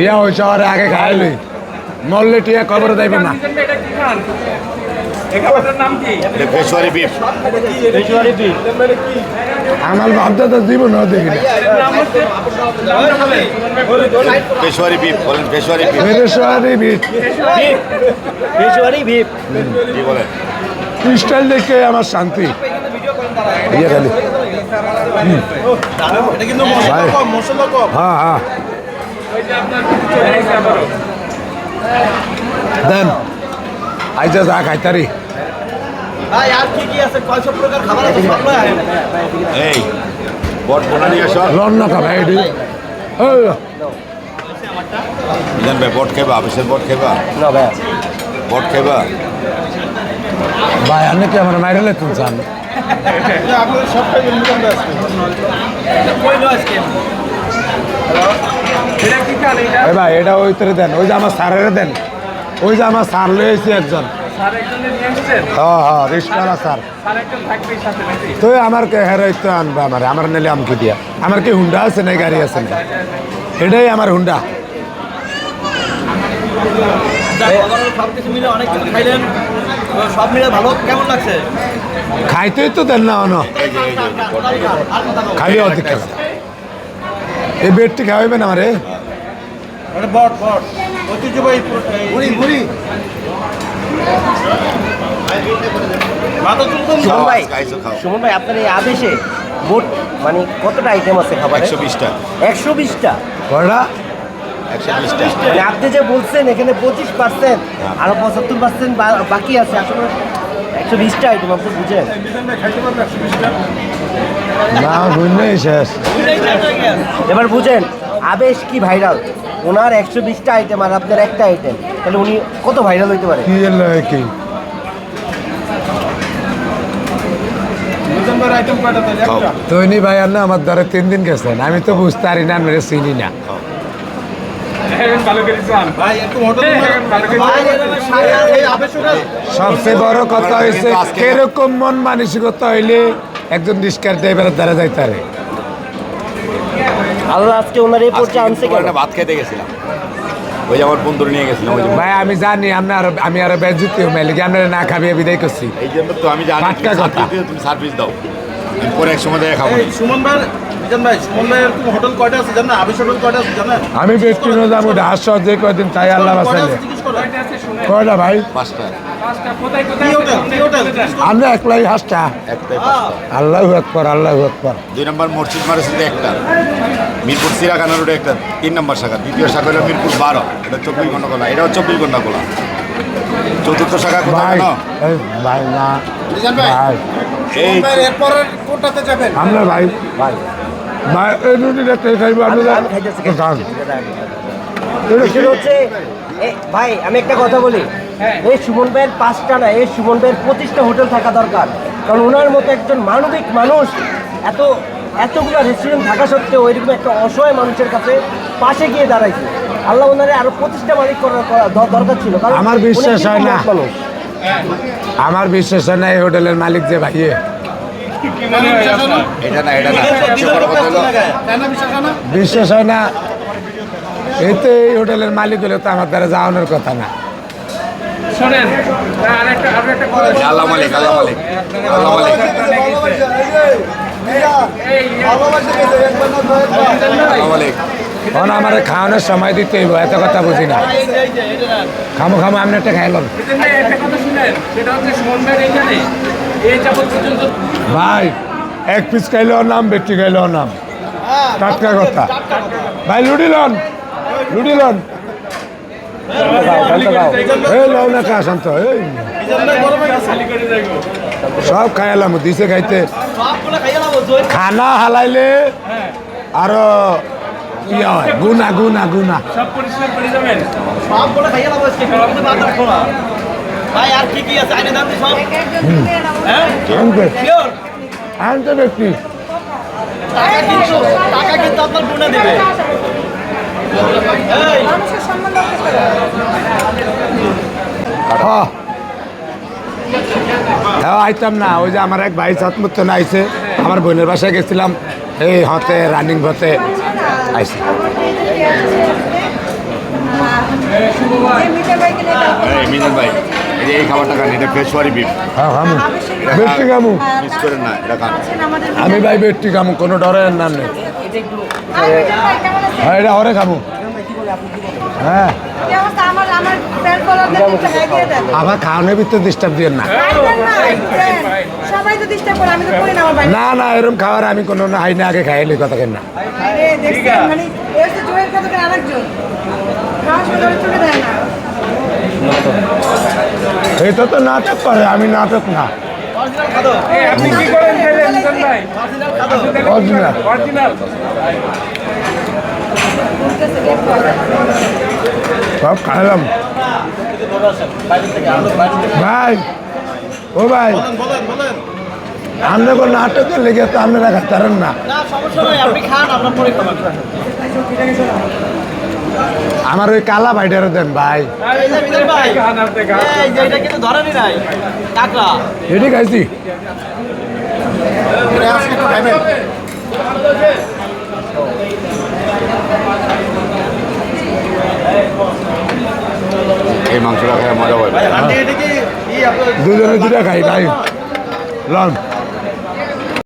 টিয়া ওই শহরে আগে খাইলি। মরলে টিয়া কবর যাইবে না। এটা কি খান এই খাবারটার নাম কি পেশোয়ারি বিফ? আমার ভাবতে তো জীবন দেখি বলেন। Peshawari beef. Peshawari beef. Peshawari beef কি বলেন। স্টাইল দেখে আমার শান্তি। ইয়ে খালি হ্যাঁ হ্যাঁ। দেন। আইজা যা খাইতারি ভাই আর কি কি আছে? কয়শো প্রকার খাবার আছে? সব লয় আয়। এই বট বোনা নিয়ে আসো। লন্ন খাবা এটি। মিজান ভাই বট খেবা আবিসের বট খেবা না ভাই। বট খেবা ভাই আপনি কি আমার আজকে এটা এই ভাই এটা ওই তরে দেন ওই যে আমার স্যারের দেন। ওই যে আমার স্যার লয়েছে একজন। হ্যাঁ হ্যাঁ আমার আমার আমার নিলে আমকে দিয়া। আমার কি হুন্ডা আছে না গাড়ি আছে না এটাই আমার হুন্ডা। যাক, overall সব কিছু মিলে অনেক কিছু খাইলেন। তো সব মিলে ভালো কেমন লাগছে? খাইতেই তো দেন না অন। এই যে এই বেডটি খাওয়াইবেন আমারে? সুমন ভাই সুমন ভাই আপনার এই আদেশে মোট মানে কতটা আইটেম আছে খাবারে? একশো বিশটা। একশো বিশটা। মানে আপনি যে বলছেন এখানে পঁচিশ পার্সেন্ট আরও পঁচাত্তর পার্সেন্ট বাকি আছে আসলে একশো বিশটা আইটেম আপনি বুঝেন। না শুনলেই শেষ। এবার বুঝেন আবেশ কি ভাইরাল ওনার একশো বিশটা আইটেম আর আপনার একটা আইটেম তাহলে উনি কত ভাইরাল হইতে পারে? কি কি? তৈনি ভাই আর না আমার দ্বারা তিন দিন গেছেন। আমি তো বুঝতে পারি না মেরে চিনি না। করে সবচেয়ে বড় কথা হয়েছে কীরকম মন মানসিকতা হইলে একজন রিস্কার ড্রাইভারের দ্বারা যাইতে তারে। আল্লাহ আজকে ওনার এই পর্যায়ে আনছে কেন? একটা ভাত খেতে গেছিলাম। ওই যে আমার বন্ধুরা নিয়ে গেছিলাম ওই যে ভাই আমি জানি আরও আমি আরও মেলে না খাবি বিদায় করছি। এই জন্য তো আমি জানি পাক্কা কথা। সার্ভিস তুমি সার্ভিস দাও পরে এক সময় দেখা খাব সুমন ভাই মিজান ভাই সুমন ভাই এরকম হোটেল কয়টা আছে জানেন? আবিস হোটেল কয়টা আছে জানেন? আমি ব্যক্তি যাব হাস যে কয়দিন তাই আল্লাহ করেন কয়টা আছে শুনে কয়টা ভাই? পাঁচটা। আমরা একলাই হাসটা আল্লাহ আকবর আল্লাহ আকবর। দুই নম্বর মসজিদ মারেছে একটা। মিরপুর সিরাখানা রোডে একটা তিন নম্বর শাখা। দ্বিতীয় শাখা হলো মিরপুর বারো। এটা চব্বিশ ঘণ্টা খোলা। এটাও চব্বিশ ঘণ্টা খোলা। চতুর্থ শাখা কোথায় ভাই ভাই না। ভাই? এই কোনটাতে যাবেন। আমরা ভাই। ভাই। ভাই এই রুটিটা কে খাইবো আপনি আমি খান। হচ্ছে এ, ভাই আমি একটা কথা বলি। এই সুমন ভাইয়ের পাঁচটা না এই সুমন ভাইয়ের পঁচিশটা হোটেল থাকা দরকার। কারণ ওনার মতো একজন মানবিক মানুষ এত এতগুলো রেস্টুরেন্ট থাকা সত্ত্বেও এরকম একটা অসহায় মানুষের কাছে পাশে গিয়ে দাঁড়াইছে। আল্লাহ ওনারে আরও পঁচিশটা মালিক করার করা দরকার ছিল কারণ আমার বিশ্বাস হয় না। আমার বিশ্বাস হয় না এই হোটেলের মালিক যে ভাইয়ে কি মনে হয় আপনার? এটা না এটা না বিশ্বাস হয় না হয় এতে এই হোটেলের মালিক হলে তো আমার দ্বারা যাওয়ানোর কথা না শোনেন আরেকটা আরেকটা কথা বলি। আল্লাহ মালিক আল্লাহ মালিক আল্লাহ মালিক এই আল্লাহ মালিক তখন আমার খাওয়ানোর সময় দিতে হইব এত কথা বুঝি না খামো খামো আমি একটা খাইলাম মিজান ভাই, একটা কথা শুনেন সেটা হচ্ছে ভাই, এক পিস খাইলেও নাম, বেটি খাইলেও নাম। টাটকা কথা। ভাই, লুডি লন লুডি লন। সব খাইলাম দিছে খাইতে। খানা হালাইলে আরও গুনা গুনা গুনা। ভাই আর কি কি আছে? আইনে দাম সব? হ্যাঁ? আনতে। ব্যক্তি টাকা কিন্তু টাকা কিন্তু আপনার দেবে। হ্যাঁ আইতাম না। ওই যে আমার এক ভাই সাতমুত্ত না আইছে আমার বোনের বাসায় গেছিলাম। এই হতে রানিং হতে। আইছে। যে এই খাবারটা খান এটা পেশোয়ারি বিফ। হ্যাঁ খামু। খামু মিস করেন না এটা খান। আমি ভাই বেশি খামু কোনো ডরের নাম নেই। হ্যাঁ এটা হরে খামু। হ্যাঁ। আমার খাওয়ানোর ভিতরে ডিস্টার্ব দিয়ে না। না, দেন। সবাই তো ডিস্টার্ব করে আমি না না না এরকম খাবার আমি কোনো না হাই না আগে খাইলে কথা কেন না। মানে এটা তো নাটক করে, আমি নাটক না। সব খাইলাম। ভাই, ও ভাই আমরা কোনো নাটকের লেগে তো আপনারা খাতারেন না। আমার ওই কালা ভাইটারও দেন ভাই। এটা খাইছি। এই মাংসটা খেয়ে মজা ই আপনার দুজনে দুটা খাই ভাই। লন।